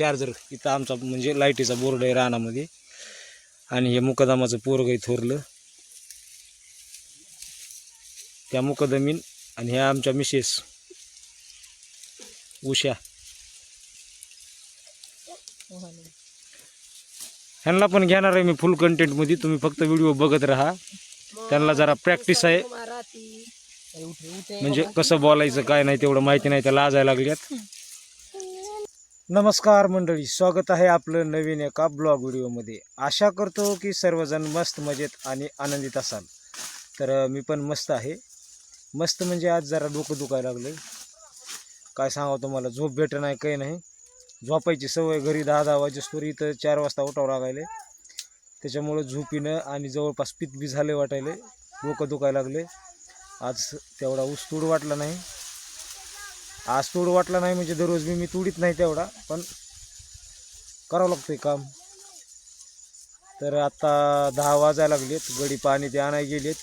Charger इथं आमचा म्हणजे लाईटीचा बोर्ड आहे रानामध्ये. आणि हे मुकदमाचं पोरग आहे थोरलं. त्या मुकदमीन आणि ह्या आमच्या मिसेस उषा. ह्यांना पण घेणार आहे मी फुल कंटेंटमध्ये तुम्ही फक्त व्हिडिओ बघत राहा. त्यांना जरा प्रॅक्टिस आहे. म्हणजे कसं बोलायचं काय नाही तेवढं माहिती नाही त्या लाजायला लागल्यात. नमस्कार मंडळी स्वागत आहे आपलं नवीन एका ब्लॉग व्हिडिओमध्ये. आशा करतो की सर्वजण मस्त मजेत आणि आनंदित असाल. तर मी पण मस्त आहे. मस्त म्हणजे आज जरा डोकं दुखायला लागलं काय सांगावं तुम्हाला झोप भेट नाही काही नाही. झोपायची सवय घरी दहा दहा वाजेस्तोर इथं चार वाजता उठावं लागायले त्याच्यामुळं झोपीनं आणि जवळपास पित बी झाले वाटायले डोकं दुखायला लागले आज तेवढा ऊस तूड वाटला नाही. आज तोड वाटला नाही म्हणजे दररोज मी मी तुडीत नाही तेवढा पण करावं लागतंय काम. तर आता दहा वाजायला लागलेत गडी पाणी ते आणाय गेलेत.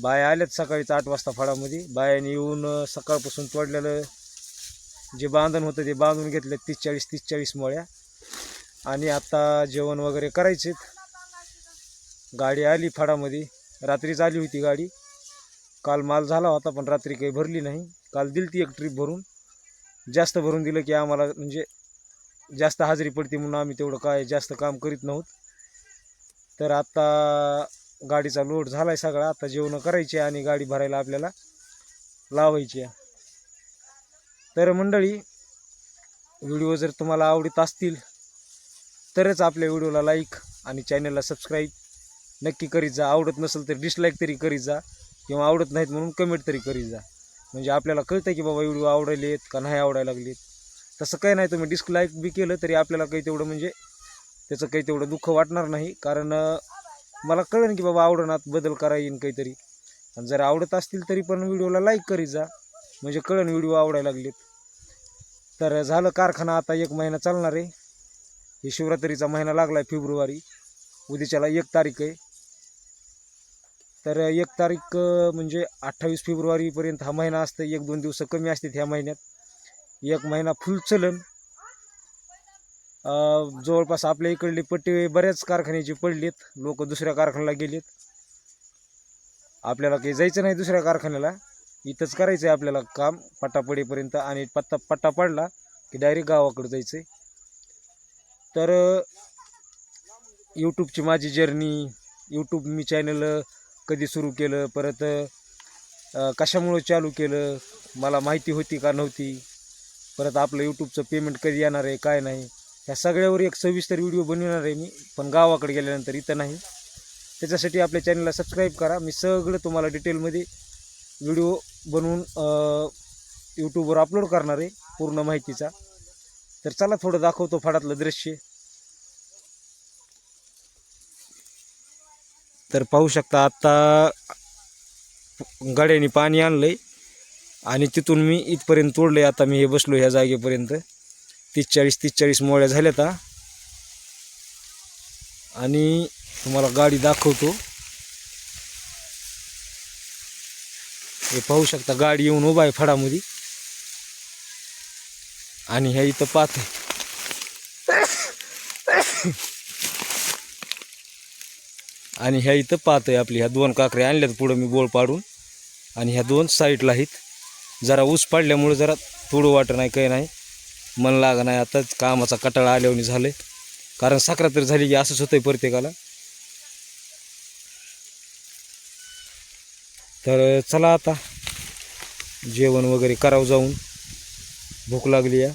बाया आल्यात सकाळीच आठ वाजता फळामध्ये. बायाने येऊन सकाळपासून तोडलेलं जे बांधण होतं ते बांधून घेतलं तीस चाळीस तीस चाळीस मळ्या. आणि आता जेवण वगैरे करायचेत. गाडी आली फाडामध्ये रात्रीच आली होती गाडी. काल माल झाला होता पण रात्री काही भरली नाही. काल दिली ती एक ट्रीप भरून. जास्त भरून दिलं की आम्हाला म्हणजे जास्त हाजरी पडते म्हणून आम्ही तेवढं काय जास्त काम करीत नव्हत. तर आत्ता गाडीचा लोड झाला आहे सगळा. आता जेवणं करायची आणि गाडी भरायला आपल्याला लावायची आहे. तर मंडळी व्हिडिओ जर तुम्हाला आवडत असतील तरच आपल्या व्हिडिओला लाईक आणि चॅनलला सबस्क्राईब नक्की करीत जा. आवडत नसेल तर डिसलाईक तरी करीत जा किंवा आवडत नाहीत म्हणून कमेंट तरी करीत जा. म्हणजे आपल्याला कळतं की बाबा व्हिडिओ आवडायलेत का नाही आवडायला लागलेत. तसं काही नाही तुम्ही डिस्कलाईक बी केलं तरी आपल्याला काही तेवढं म्हणजे त्याचं काही तेवढं दुःख वाटणार नाही. कारण मला कळेल की बाबा आवडणात बदल करा येईन काहीतरी. आणि जर आवडत असतील तरी पण व्हिडिओला लाईक करीत जा. म्हणजे कळण व्हिडिओ आवडायला लागलेत. तर झालं कारखाना आता एक महिना चालणार आहे. हे शिवरात्रीचा महिना लागला आहे फेब्रुवारी. उद्याच्याला एक तारीख आहे. तर एक तारीख म्हणजे अठ्ठावीस फेब्रुवारीपर्यंत हा महिना असतं. एक दोन दिवस कमी असतात ह्या महिन्यात. एक महिना फुल चलन. जवळपास आपल्या इकडले पट्टे बऱ्याच कारखान्याचे पडलेत. लोक दुसऱ्या कारखान्याला गेलेत. आपल्याला काही जायचं नाही दुसऱ्या कारखान्याला. इथंच करायचं आहे आपल्याला काम. पट्टा पडेपर्यंत आणि पत्ता पट्टा पडला की डायरेक्ट गावाकडे जायचं आहे तर यूट्यूबची माझी जर्नी यूट्यूब मी चॅनल कधी सुरू केलं परत कशामुळं चालू केलं मला माहिती होती का नव्हती परत आपलं यूट्यूबचं पेमेंट कधी येणार आहे काय नाही ह्या सगळ्यावर एक सविस्तर व्हिडिओ बनवणार आहे मी पण गावाकडे गेल्यानंतर इथं नाही. त्याच्यासाठी आपल्या चॅनलला सबस्क्राईब करा मी सगळं तुम्हाला डिटेलमध्ये व्हिडिओ बनवून यूट्यूबवर अपलोड करणार आहे पूर्ण माहितीचा. तर चला थोडं दाखवतो फाडातलं दृश्य. तर पाहू शकता आत्ता गाड्याने पाणी आणलं आहे आणि तिथून मी इथपर्यंत तोडलं आहे आता मी हे बसलो ह्या जागेपर्यंत. तीस चाळीस तीस चाळीस मोळ्या झाल्यात आता आणि तुम्हाला गाडी दाखवतो. हे पाहू शकता गाडी येऊन उभा आहे फडामध्ये. आणि ह्या इथं पाहत आणि ह्या इथं पाहत आहे आपली ह्या दोन काकऱ्या आणल्यात पुढं मी बोळ पाडून. आणि ह्या दोन साईडला आहेत. जरा ऊस पाडल्यामुळे जरा थोडं वाटं नाही काही नाही. मन लाग नाही आताच कामाचा कटाळा आल्यावर झालं कारण साखरा तर झाली की असंच होतंय प्रत्येकाला. तर चला आता जेवण वगैरे करावं जाऊन. भूक लागली या.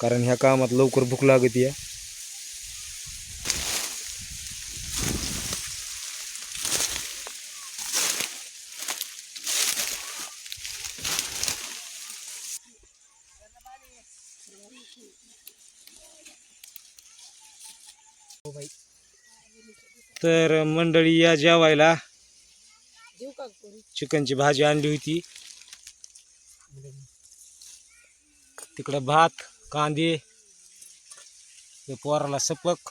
कारण ह्या कामात लवकर भूक लागत या. तर मंडळी या जेवायला चिकनची भाजी आणली होती. तिकडं भात कांदे ते पोराला सपक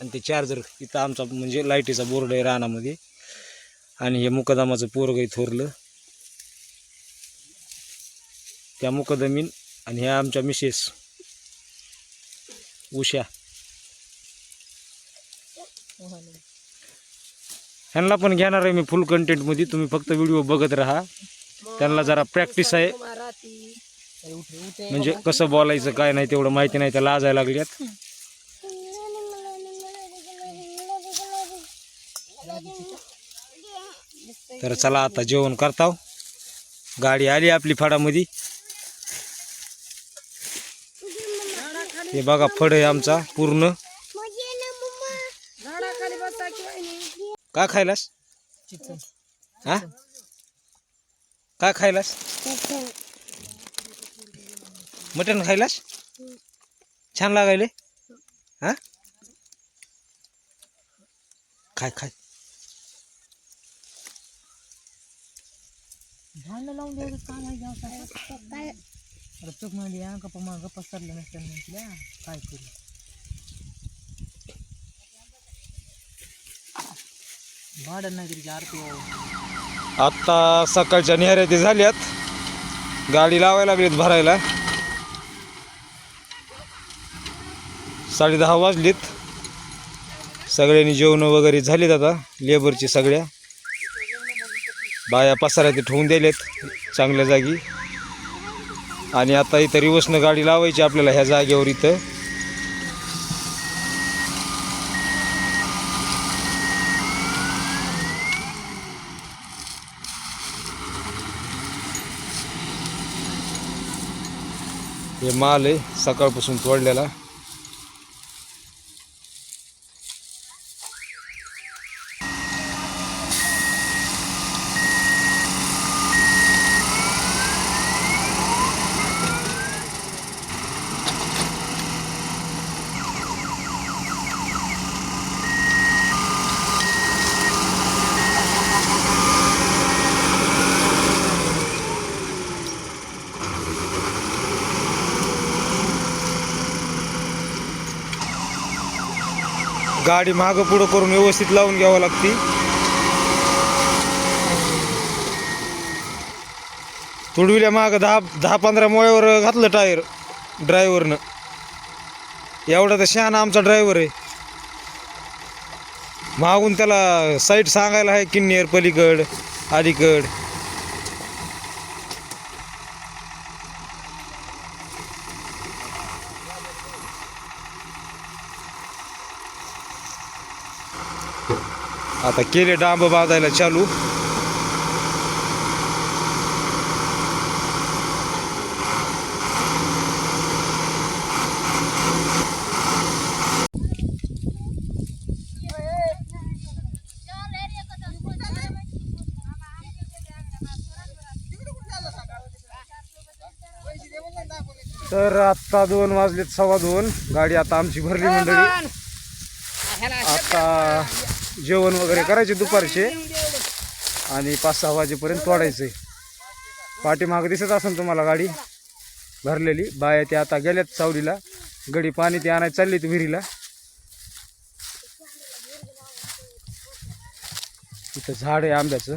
आणि ते चार्जर. इथं आमचा म्हणजे लाईटीचा बोर्ड आहे रानामध्ये. आणि हे मुकदमाचं पोरग आहे थोरलं. त्या मुकदमीन आणि ह्या आमच्या मिसेस उषा. ह्यांना पण घेणार आहे मी फुल कंटेंटमध्ये तुम्ही फक्त व्हिडिओ बघत राहा. त्यांना जरा प्रॅक्टिस आहे. म्हणजे कसं बोलायचं काय नाही तेवढं माहिती नाही त्याला आजायला लागल्यात. तर चला आता जेवण करताव. गाडी आली आपली फडामध्ये. हे बघा फड आहे आमचा पूर्ण झाडाखाली बसा की वहिनी का खायलास? हा? का खायलास? मटण खायलास? छान लागायले. हा? खाय खाय. भांडण लावून द्यायचं काम आहे गाव काय अरे चूक हा गप्पा मग गप्पा सरलं नसतं म्हटल्या काय करू? भांडण नाही तरी आरती आत्ता सकाळच्या निहाऱ्या झाल्यात. गाडी लावायला लागलीत भरायला. साडे दहा वाजलीत. सगळ्यांनी जेवण वगैरे झालीत आता लेबरची सगळ्या. बाया पसारा ते ठेवून दिलेत चांगल्या जागी. आणि आता इथं रिवर्सनं गाडी लावायची आपल्याला ह्या जागेवर इथं. हे माल आहे सकाळपासून तोडलेला. गाडी मागं पुढं करून व्यवस्थित लावून घ्यावं लागते. तुडविल्या मागं दहा दहा पंधरा मोळ्यावर घातलं टायर ड्रायव्हरनं. एवढा तर शहाणा आमचा ड्रायव्हर आहे. मागून त्याला साईट सांगायला आहे किन्नेर पलीकड अलीकड. आता केले डांब बांधायला चालू. तर आत्ता दोन वाजलेत सव्वा दोन. गाडी आता आमची भरली मंडळी. आता जेवण वगैरे करायचे दुपारचे. आणि पाच सहा वाजेपर्यंत तोडायचे पाठीमाग दिसत असेल तुम्हाला गाडी भरलेली. बाया ते आता गेल्यात सावलीला. गडी पाणी ते आणायला चालली ती विहिरीला. इथं झाड आहे आंब्याचं.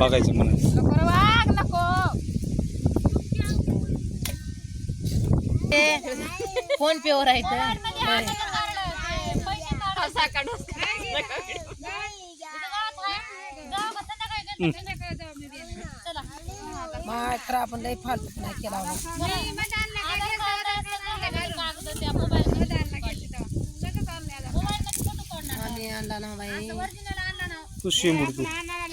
बघायचं म्हणून फोन पे वर आहे आपण लई फालतू नाही केला आणला ना बाई. तू शिंबूड तू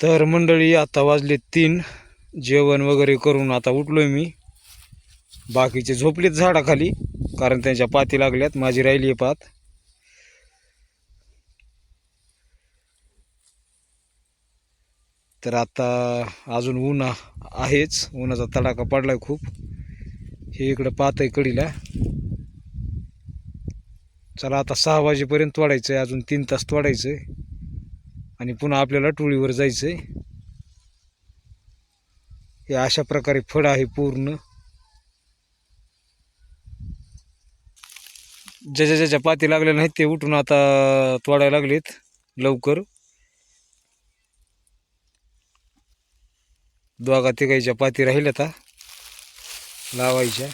तर मंडळी आता वाजले तीन. जेवण वगैरे करून आता उठलोय मी. बाकीचे झोपलेत झाडाखाली कारण त्यांच्या पाती लागल्यात. माझी राहिली आहे पात. तर आता अजून ऊन आहेच. उन्हाचा तडाखा पडलाय खूप. हे इकडं पात आहे कडीला. चला आता सहा वाजेपर्यंत तोडायचं आहे अजून तीन तास तोडायचं आहे आणि पुन्हा आपल्याला टोळीवर जायचं आहे हे अशा प्रकारे फळ आहे पूर्ण. ज्याच्या ज्याच्या पाती लागल्या नाहीत ते उठून आता तोडायला लागलेत लवकर. दोघा तिघाईच्या पाती राहिल्या आता लावायच्या.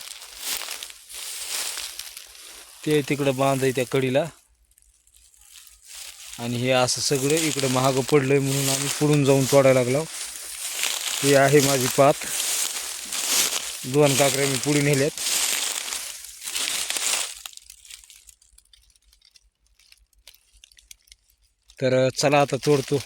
ते तिकडं बांधाय त्या कडीला. आणि हे असं सगळं इकडं महाग पडलंय म्हणून आम्ही पुढून जाऊन तोडायला लागलो. हे आहे माझी पात. दोन काकऱ्या मी पुढे नेल्यात. तर चला आता तोडतो.